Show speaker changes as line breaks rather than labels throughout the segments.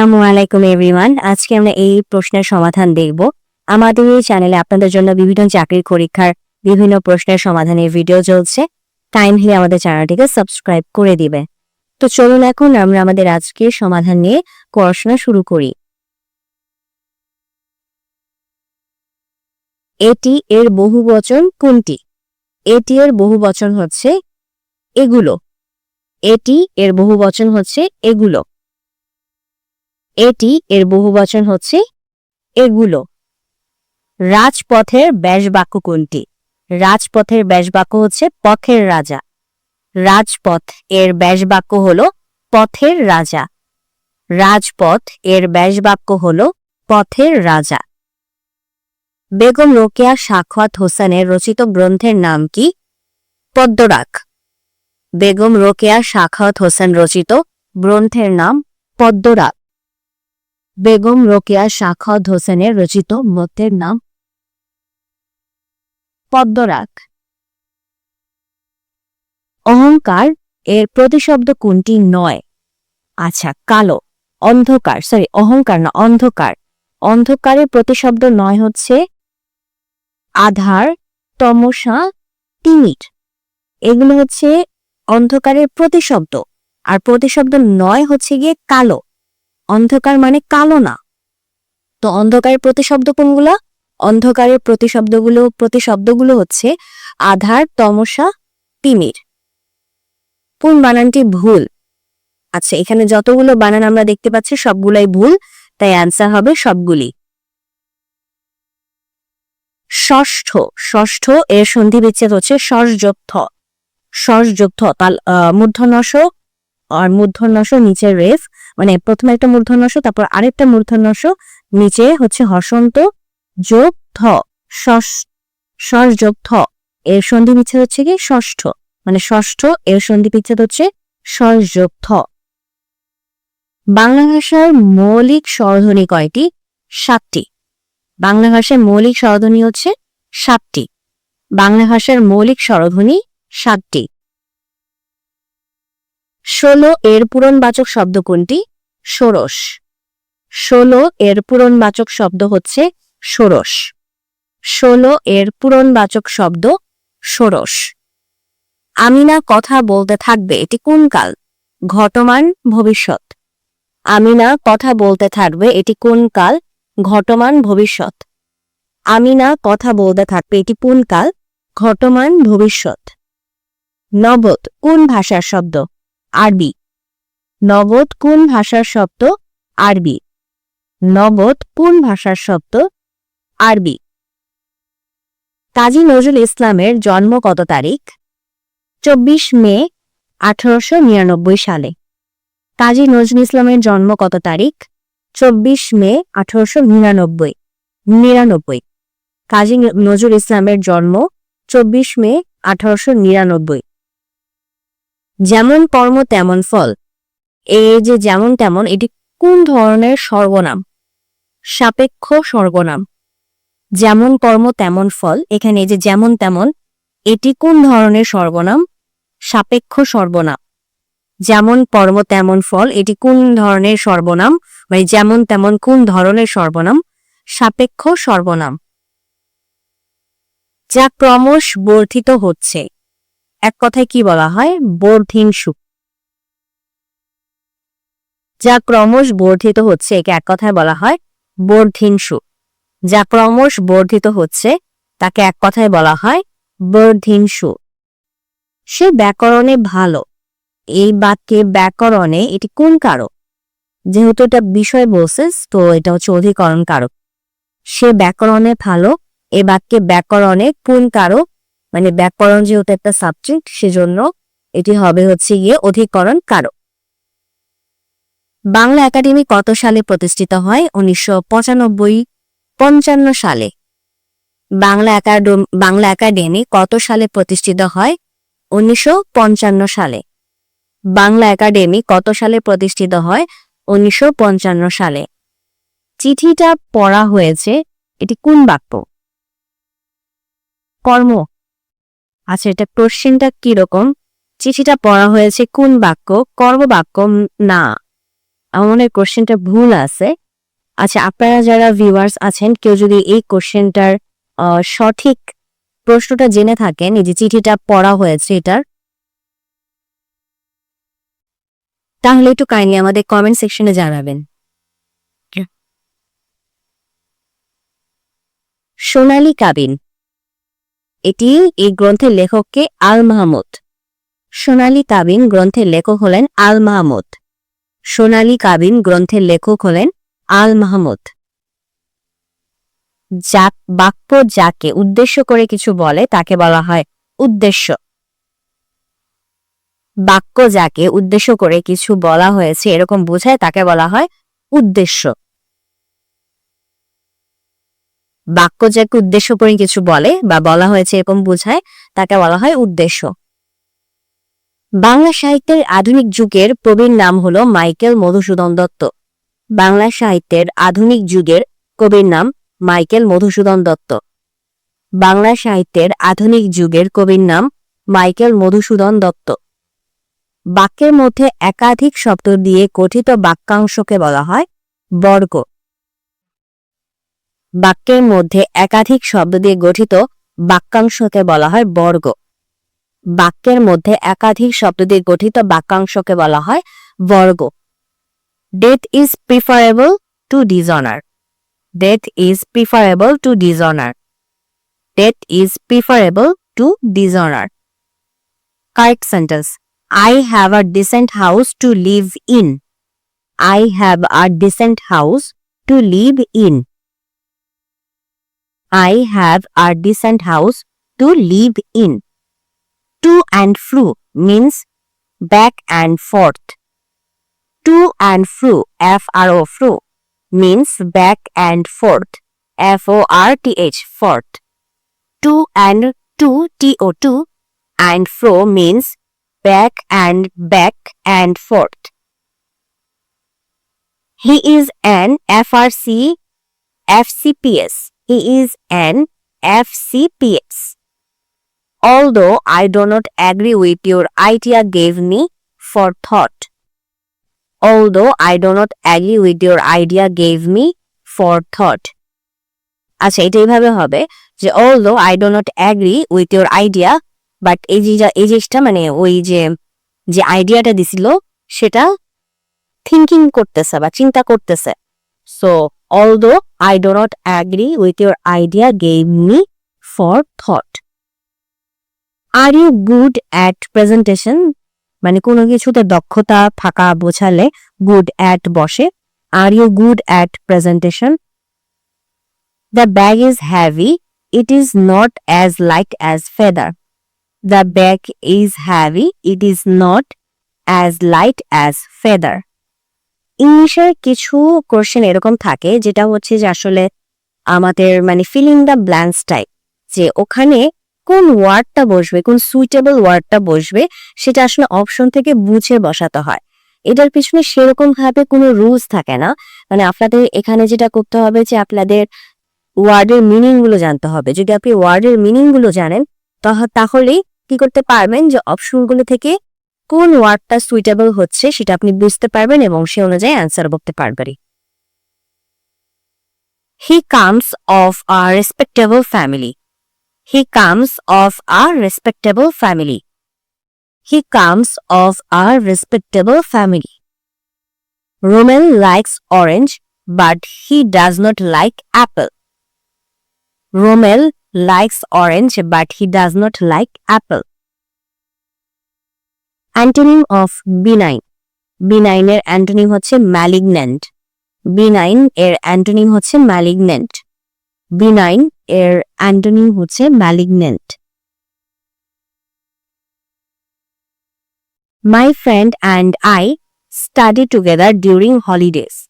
আসসালামু আলাইকুম এভরিওয়ান আজকে আমরা এই প্রশ্নের সমাধান দেখব। আমাদের এই চ্যানেলে আপনাদের জন্য বিভিন্ন চাকরির পরীক্ষার বিভিন্ন প্রশ্নের সমাধানের ভিডিও চলছে। টাইম হলে আমাদের চ্যানেলটিকে সাবস্ক্রাইব করে দিবে। তো চলুন এখন আমরা আমাদের আজকের সমাধান নিয়ে পড়াশোনা শুরু করি। এটি এর বহু বচন কোনটি? এটি এর বহু বচন হচ্ছে এগুলো। এটি এর বহু বচন হচ্ছে এগুলো। এটি এর বহুবচন হচ্ছে এগুলো। রাজপথের ব্যাসবাক্য কোনটি? রাজপথের ব্যাসবাক্য হচ্ছে পথের রাজা। রাজপথ এর ব্যাসবাক্য হল পথের রাজা। রাজপথ এর ব্যাসবাক্য হল পথের রাজা। বেগম রোকেয়া সাখাত হোসেনের রচিত গ্রন্থের নাম কি? পদ্মরাগ। বেগম রোকেয়া সাখাত হোসেন রচিত গ্রন্থের নাম পদ্মরাগ। বেগম রোকেয়া সাখাত হোসেনের রচিত মতের নাম পদ্মরাগ। অহংকার এর প্রতিশব্দ কোনটি? নয়। আচ্ছা কালো। অন্ধকার সরি অহংকার না, অন্ধকার। অন্ধকারের প্রতিশব্দ নয় হচ্ছে আধার, তমসা, তিমির। এগুলো হচ্ছে অন্ধকারের প্রতিশব্দ। আর প্রতিশব্দ নয় হচ্ছে গিয়ে কালো। অন্ধকার মানে কালো না। তো অন্ধকারের প্রতিশব্দ কোনগুলা অন্ধকারের প্রতিশব্দগুলো প্রতিশব্দগুলো হচ্ছে আধার, তমসা, তিমির। কোন বানানটি ভুল? আচ্ছা এখানে যতগুলো বানান আমরা দেখতে পাচ্ছি সবগুলাই ভুল, তাই অ্যান্সার হবে সবগুলি। ষষ্ঠ ষষ্ঠ এর সন্ধি বিচ্ছেদ হচ্ছে সসযোগ্ধ সসযোগ্ধ তাল মূর্ধনস আর মূর্ধন্যস নিচে রেফ। মানে প্রথমে একটা মূর্ধন্যস, তারপর আরেকটা মূর্ধন্যস, নিচে হচ্ছে হসন্ত যোগ ধ সস যোগ ধ, এর সন্ধি বিচ্ছেদ হচ্ছে কি? ষষ্ঠ মানে ষষ্ঠ, এর সন্ধি বিচ্ছেদ হচ্ছে সস যোগ ধ। বাংলা ভাষার মৌলিক স্বরধ্বনি কয়টি? সাতটি। বাংলা ভাষার মৌলিক স্বরধ্বনি হচ্ছে সাতটি। বাংলা ভাষার মৌলিক স্বরধ্বনি সাতটি। ষোলো এর পূরণবাচক শব্দ কোনটি? ষোড়শ। ষোলো এর পূরণবাচক শব্দ হচ্ছে ষোড়শ। ষোলো এর পূরণবাচক শব্দ ষোড়শ। আমিনা কথা বলতে থাকবে, এটি কোন কাল? ঘটমান, ভবিষ্যৎ। আমিনা কথা বলতে থাকবে, এটি কোন কাল? ঘটমান, ভবিষ্যৎ। আমিনা কথা বলতে থাকবে, এটি কোন কাল? ঘটমান, ভবিষ্যৎ। নবদ কোন ভাষার শব্দ? আরবি। নগদ কোন ভাষার শব্দ? আরবি। নগদ কোন ভাষার শব্দ? আরবি। কাজী নজরুল ইসলামের জন্ম কত তারিখ? চব্বিশ মে, আঠারোশো নিরানব্বই সালে। কাজী নজরুল ইসলামের জন্ম কত তারিখ? চব্বিশ মে, আঠারোশো নিরানব্বই। নিরানব্বই। কাজী নজরুল ইসলামের জন্ম চব্বিশ মে, আঠারোশো নিরানব্বই। যেমন কর্ম, তেমন ফল। এই যে যেমন, তেমন, এটি কোন ধরনের সর্বনাম সাপেক্ষ সর্বনাম যেমন কর্ম, তেমন ফল। এখানে যে যেমন, তেমন, এটি কোন ধরনের সর্বনাম সাপেক্ষ সর্বনাম যেমন কর্ম, তেমন ফল, এটি কোন ধরনের সর্বনাম মানে যেমন, তেমন, কোন ধরনের সর্বনাম সাপেক্ষ সর্বনাম যা ক্রমশ বর্ধিত হচ্ছে। এক কথায় কি বলা হয়? বর্ধিন সুখ। যা ক্রমশ বর্ধিত হচ্ছে, একে এক কথায় বলা হয় বর্ধিন সুখ। যা ক্রমশ বর্ধিত হচ্ছে, তাকে এক কথায় বলা হয় বর্ধিন সুখ। সে ব্যাকরণে ভালো। এই বাক্যে ব্যাকরণে এটি কোন কারক? যেহেতু এটা বিষয় বলছে, তো এটা হচ্ছে অধিকরণ কারক। সে ব্যাকরণে ভালো, এ বাক্যে ব্যাকরণে কোন কারক? মানে ব্যাকরণ যেহেতু একটা সাবজেক্ট সেজন্য এটি হবে হচ্ছে গিয়ে অধিকরণ কারক। বাংলা একাডেমি কত সালে প্রতিষ্ঠিত হয়? উনিশশো পঁচানব্বই পঞ্চান্ন সালে। বাংলা একাডেমি বাংলা একাডেমি কত সালে প্রতিষ্ঠিত হয়? উনিশশো পঞ্চান্ন সালে। বাংলা একাডেমি কত সালে প্রতিষ্ঠিত হয়? উনিশশো পঞ্চান্ন সালে। চিঠিটা পড়া হয়েছে, এটি কোন বাক্য? কর্ম। আচ্ছা এটা কোশ্চেনটা কীরকম? চিঠিটা পড়া হয়েছে কোন বাক্য? কর্মবাক্য না। মনে কোশ্চেনটা ভুল আছে। আচ্ছা আপনারা যারা ভিউয়ার্স আছেন, কেউ যদি এই কোশ্চেনটার সঠিক প্রশ্নটা জেনে থাকেন, এই যে চিঠিটা পড়া হয়েছে এটার, তাহলে একটু কাইন্ডলি আমাদের কমেন্ট সেকশনে জানাবেন। সোনালী কাবিন এটি এই গ্রন্থের লেখককে আল মাহমুদ সোনালী কাবিন গ্রন্থের লেখক হলেন আল মাহমুদ সোনালী কাবিন গ্রন্থের লেখক হলেন আল মাহমুদ যাক, বাক্য যাকে উদ্দেশ্য করে কিছু বলে, তাকে বলা হয় উদ্দেশ্য। বাক্য যাকে উদ্দেশ্য করে কিছু বলা হয়েছে, এরকম বোঝায়, তাকে বলা হয় উদ্দেশ্য। বাক্য যাকে উদ্দেশ্য করে কিছু বলে বা বলা হয়েছে এরকম বোঝায়, তাকে বলা হয় উদ্দেশ্য। বাংলা সাহিত্যের আধুনিক যুগের প্রবীণ নাম হল মাইকেল মধুসূদন দত্ত। বাংলা সাহিত্যের আধুনিক যুগের কবির নাম মাইকেল মধুসূদন দত্ত। বাংলা সাহিত্যের আধুনিক যুগের কবির নাম মাইকেল মধুসূদন দত্ত। বাক্যের মধ্যে একাধিক শব্দ দিয়ে গঠিত বাক্যাংশকে বলা হয় বর্গ। বাক্যের মধ্যে একাধিক শব্দ দিয়ে গঠিত বাক্যাংশকে বলা হয় বর্গ। বাক্যের মধ্যে একাধিক শব্দ দিয়ে গঠিত বাক্যাংশকে বলা হয় বর্গ। Death is preferable to dishonour death is preferable to dishonour death is preferable to dishonour correct sentence I have a decent house to live in. I have a decent house to live in. I have a decent house to live in. To and fro means back and forth. To and fro, F R O fro, means back and forth. F O R T H, forth. To and to, T O to, and fro means back and back and forth. He is an FRC FCPS. He is an FCPS. Although I do not agree with your idea gave me for thought. Although I do not agree with your idea gave me for thought. আচ্ছা এটা এইভাবে হবে যে although I do not agree with your idea but এই যে এই জিনিসটা মানে ওই যে যে আইডিয়াটা দিছিল সেটা থিঙ্কিং করতেছে বা চিন্তা করতেছে so although I do not agree with your idea gave me for thought are you good at presentation মানে কোনো কিছুতে দক্ষতা ফাঁকা বোঝালে গুড অ্যাট বসে are you good at presentation the bag is heavy it is not as light as feather The bag is heavy. It is not as light as feather. ইংলিশের কিছু question এরকম থাকে, যেটা হচ্ছে যে আসলে আমাদের মানে ফিলিং দ্য ব্ল্যান্স টাইপ যে ওখানে কোন ওয়ার্ডটা বসবে, কোন সুইটেবল ওয়ার্ডটা বসবে, সেটা আসলে অপশন থেকে বুঝে বসাতে হয়। এটার পিছনে সেরকম ভাবে কোনো রুলস থাকে না। মানে আপনাদের এখানে যেটা করতে হবে যে আপনাদের ওয়ার্ডের মিনিংগুলো জানতে হবে। যদি আপনি ওয়ার্ডের মিনিংগুলো জানেন তাহলেই কি করতে পারবেন যে অপশনগুলো থেকে কোন ওয়ার্ডটা সুইটেবল হচ্ছে সেটা আপনি বুঝতে পারবেন এবং সে অনুযায়ী অ্যান্সার করতে পারবেন he comes of a respectable family he comes of a respectable family he comes of a respectable family Romel likes orange but he does not like apple Romel likes orange, but he does not like apple. Antonym of benign benign এর antonym হচ্ছে malignant benign এর antonym হচ্ছে malignant benign এর antonym হচ্ছে malignant My friend and I study together during holidays.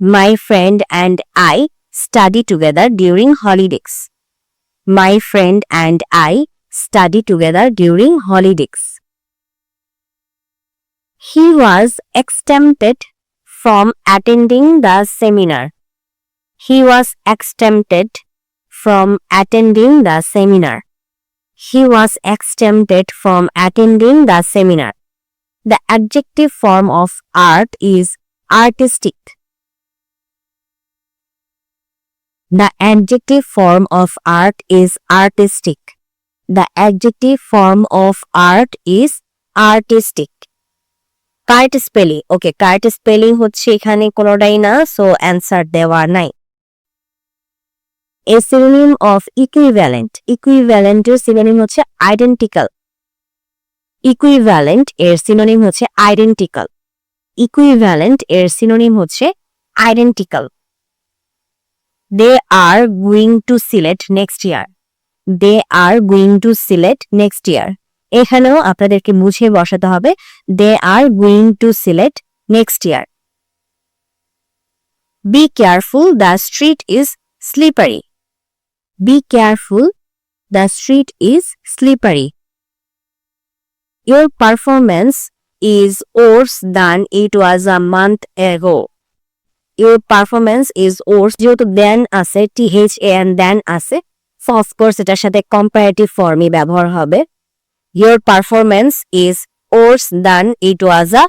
My friend and I study together during holidays. My friend and I study together during holidays. He was exempted from attending the seminar. He was exempted from attending the seminar. He was exempted from attending the seminar. The adjective form of art is artistic. The adjective form of art is artistic. The adjective form of art is artistic correct spelling okay correct spelling হচ্ছে এখানে কোনোটাই না so answer দেওয়া নাই। A synonym of equivalent ইকুইভ্যালেন্টের synonym হচ্ছে identical equivalent এর synonym হচ্ছে আইডেন্টিক্যাল ইকুইভ্যালেন্ট এর সিনোনিম হচ্ছে identical they are going to Sylhet next year they are going to Sylhet next year এখানেও আপনাদেরকে বুঝিয়ে বসাতে হবে they are going to Sylhet next year be careful the street is slippery be careful the street is slippery Your performance is worse than it was a month ago. Your performance is worse, যেহেতু than আছে টি A N দেন আছে of course এটার সাথে comparative ফর্মই ব্যবহার হবে। Your performance is worse than it was a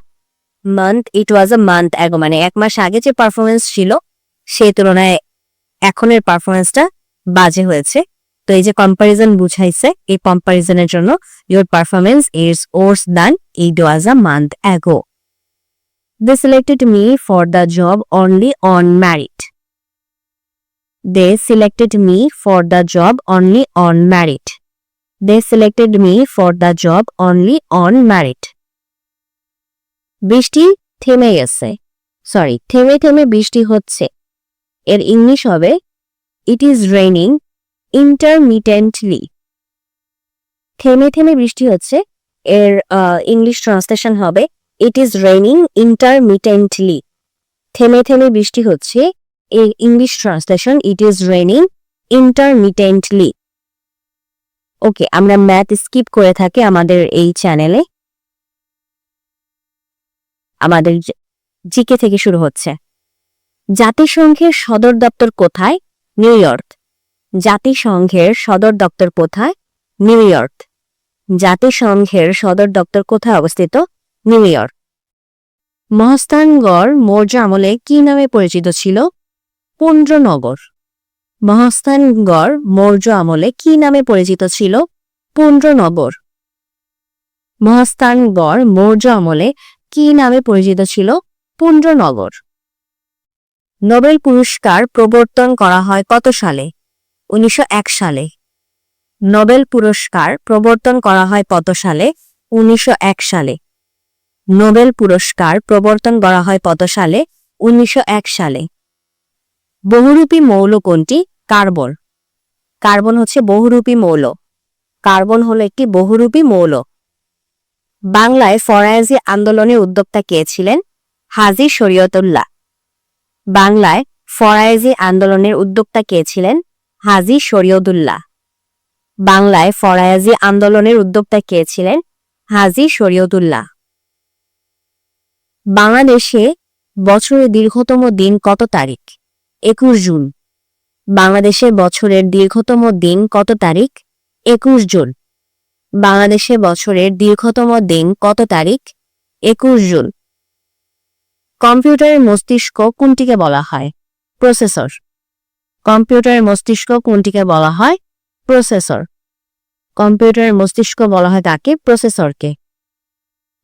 month it was a month ago মানে এক মাস আগে যে পারফরমেন্স ছিল, সেই তুলনায় এখনের পারফরমেন্সটা বাজে হয়েছে। তো এই যে কম্পারিজন বুঝাইছে, এই কম্পারিজনের জন্য your performance is worse than it was a month ago they selected me for the job only on married They selected me for the job only on merit. They selected me for the job only on merit. বৃষ্টি থেমে গেছে। Sorry থেমে থেমে বৃষ্টি হচ্ছে। এর English হবে it is raining intermittently থেমে থেমে বৃষ্টি হচ্ছে। এর ইংলিশ ট্রান্সলেশন হবে ইট ইজ রেইনিং ইন্টারমিটেন্টলি থেমে থেমে বৃষ্টি হচ্ছে। এর English translation it is raining intermittently okay আমরা ম্যাথ স্কিপ করে থাকি আমাদের এই চ্যানেলে আমাদের জিকে থেকে শুরু হচ্ছে। জাতিসংঘের সদর দপ্তর কোথায়? New York. জাতিসংঘের সদর দপ্তর কোথায়? New York. জাতিসংঘের সদর দপ্তর কোথায় অবস্থিত? New York. মহস্তানগড় মৌর্য আমলে কি নামে পরিচিত ছিল? পুন্ড্রনগর মহস্তানগড় মৌর্য আমলে কি নামে পরিচিত ছিল? পুন্ড্রনগর মহস্তানগড় মৌর্য আমলে কি নামে পরিচিত ছিল? পুন্ড্রনগর নোবেল পুরস্কার প্রবর্তন করা হয় কত সালে? উনিশশো এক সালে। নোবেল পুরস্কার প্রবর্তন করা হয় কত সালে? উনিশশো এক সালে। নোবেল পুরস্কার প্রবর্তন করা হয় কত সালে? উনিশশো এক সালে। বহুরূপী মৌল কোনটি? কার্বন। কার্বন হচ্ছে বহুরূপী মৌল। কার্বন হলো একটি বহুরূপী মৌল। বাংলায় ফরায়েজি আন্দোলনের উদ্যোক্তা কে ছিলেন? হাজি শরীয়তুল্লাহ। বাংলায় ফরায়েজি আন্দোলনের উদ্যোক্তা কে ছিলেন? হাজি শরীয়দুল্লাহ বাংলায় ফরায়াজি আন্দোলনের উদ্যোক্তা কে ছিলেন? হাজি শরীয়তুল্লাহ। বাংলাদেশে বছরের দীর্ঘতম দিন কত তারিখ? একুশ জুন। বাংলাদেশে বছরের দীর্ঘতম দিন কত তারিখ? একুশ জুন। বাংলাদেশে বছরের দীর্ঘতম দিন কত তারিখ? একুশ জুন। কম্পিউটারের মস্তিষ্ক কোনটিকে বলা হয়? প্রসেসর। কম্পিউটারের মস্তিষ্ক কোনটিকে বলা হয়? প্রসেসর। কম্পিউটারের মস্তিষ্ক বলা হয় তাকে প্রসেসরকে।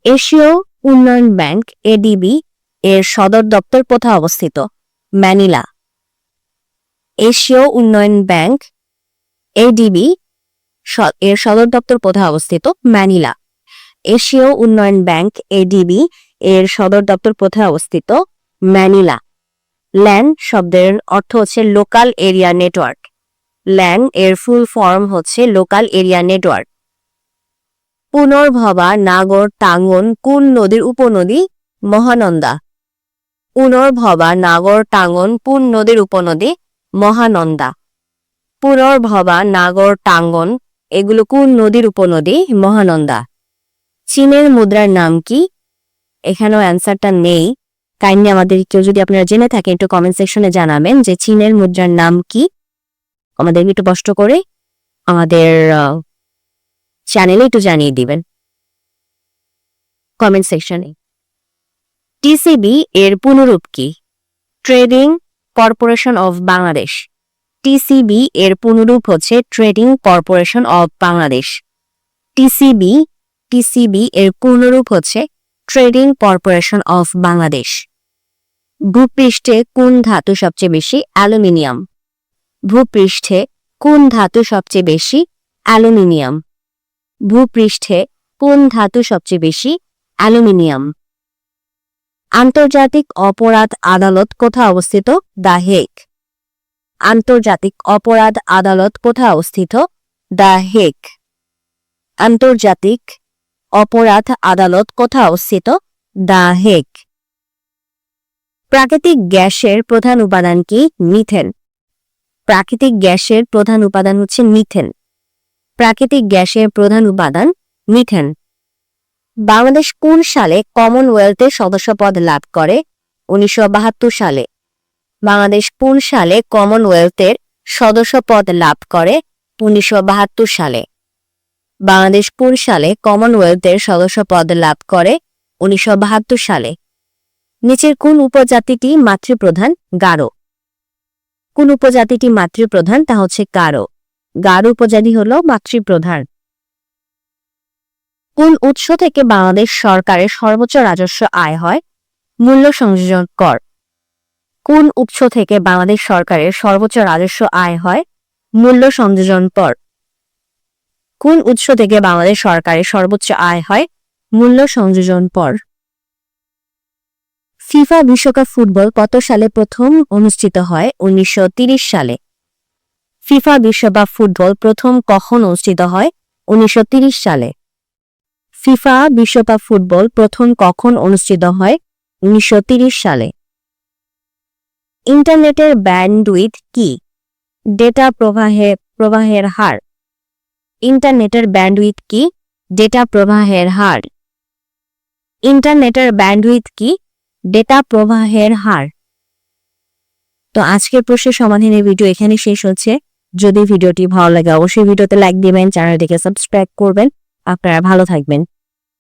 এশীয় উন্নয়ন ব্যাংক, এডিবি, এর সদর দপ্তর কোথায় অবস্থিত? ম্যানিলা। এশীয় উন্নয়ন ব্যাংক, এডিবি এর সদর দপ্তর কোথায় অবস্থিত? ম্যানিলা। এশীয় উন্নয়ন ব্যাংক, এডিবি, এর সদর দপ্তর কোথায় অবস্থিত? ম্যানিলা। ল্যান শব্দের অর্থ হচ্ছে লোকাল এরিয়া নেটওয়ার্ক ল্যান এর ফুল ফর্ম হচ্ছে local area network Punarbhaba, Nagar, Tangon কোন নদীর উপনদী, মহানন্দা। পুনর্ভবা, নাগর, টাঙ্গন কোন নদীর উপনদী মহানন্দা। পুনর্ভবা নাগর, টাঙ্গন, এগুলো কোন নদীর উপনদী? মহানন্দা। চীনের মুদ্রার নাম কি? এখানেও অ্যান্সারটা নেই। কাইন্ডলি আমাদের কেউ যদি আপনারা জেনে থাকেন, একটু কমেন্ট সেকশনে জানাবেন যে চীনের মুদ্রার নাম কি। আমাদের একটু কষ্ট করে আমাদের চ্যানেলে একটু জানিয়ে দিবেন। কমেন্ট সেকশনে টিসিবি এর পুনরূপ কি? Trading corporation of Bangladesh. TCB এর পুনরূপ হচ্ছে trading corporation of Bangladesh. TCB TCB এর পূর্ণরূপ হচ্ছে ট্রেডিং কর্পোরেশন অফ বাংলাদেশ। ভূপৃষ্ঠে কোন ধাতু সবচেয়ে বেশি? অ্যালুমিনিয়াম। ভূপৃষ্ঠে কোন ধাতু সবচেয়ে বেশি? অ্যালুমিনিয়াম। ভূপৃষ্ঠে কোন ধাতু সবচেয়ে বেশি? অ্যালুমিনিয়াম। আন্তর্জাতিক অপরাধ আদালত কোথায় অবস্থিত? দ্য হেক আন্তর্জাতিক অপরাধ আদালত কোথায় অবস্থিত? দ্য হেক আন্তর্জাতিক অপরাধ আদালত কোথায় অবস্থিত? দ্য হেক প্রাকৃতিক গ্যাসের প্রধান উপাদান কি? মিথেন। প্রাকৃতিক গ্যাসের প্রধান উপাদান হচ্ছে মিথেন। প্রাকৃতিক গ্যাসের প্রধান উপাদান মিথেন। বাংলাদেশ কোন সালে কমনওয়েলথের সদস্যপদ লাভ করে? উনিশশো বাহাত্তর সালে। বাংলাদেশ কোন সালে কমনওয়েলথের সদস্যপদ লাভ করে? উনিশশো বাহাত্তর সালে। বাংলাদেশ কোন সালে কমনওয়েলথের সদস্যপদ লাভ করে? উনিশশো বাহাত্তর সালে। নিচের কোন উপজাতিটি মাতৃপ্রধান? গারো। কোন উপজাতিটি মাতৃপ্রধান? তা হচ্ছে গারো। গারো উপজাতি হল মাতৃপ্রধান। কোন উৎস থেকে বাংলাদেশ সরকারের সর্বোচ্চ রাজস্ব আয় হয়? মূল্য সংযোজন কর। কোন উৎস থেকে বাংলাদেশ সরকারের সর্বোচ্চ রাজস্ব আয় হয়? মূল্য সংযোজন কর। কোন উৎস থেকে বাংলাদেশ সরকারের সর্বোচ্চ আয় হয়? মূল্য সংযোজন পর। ফিফা বিশ্বকাপ ফুটবল কত সালে প্রথম অনুষ্ঠিত হয়? উনিশশো সালে। ফিফা বিশ্বকাপ ফুটবল প্রথম কখন অনুষ্ঠিত হয়? উনিশশো সালে। ফিফা বিশ্বকাপ ফুটবল প্রথম কখন অনুষ্ঠিত হয়? উনিশশো সালে। ইন্টারনেটের ব্যান্ডউইথ কি? ডেটা প্রবাহে, প্রবাহের হার। ইন্টারনেটের ব্যান্ডউইথ কি? ডেটা প্রবাহের হার। ইন্টারনেটের ব্যান্ডউইথ কি? ডেটা প্রবাহের হার। তো আজকের প্রশ্নের সমাধানের ভিডিও এখানে শেষ হচ্ছে। যদি ভিডিওটি ভালো লাগে, অবশ্যই ভিডিওতে লাইক দিবেন, চ্যানেলটিকে সাবস্ক্রাইব করবেন। আপনারা ভালো থাকবেন।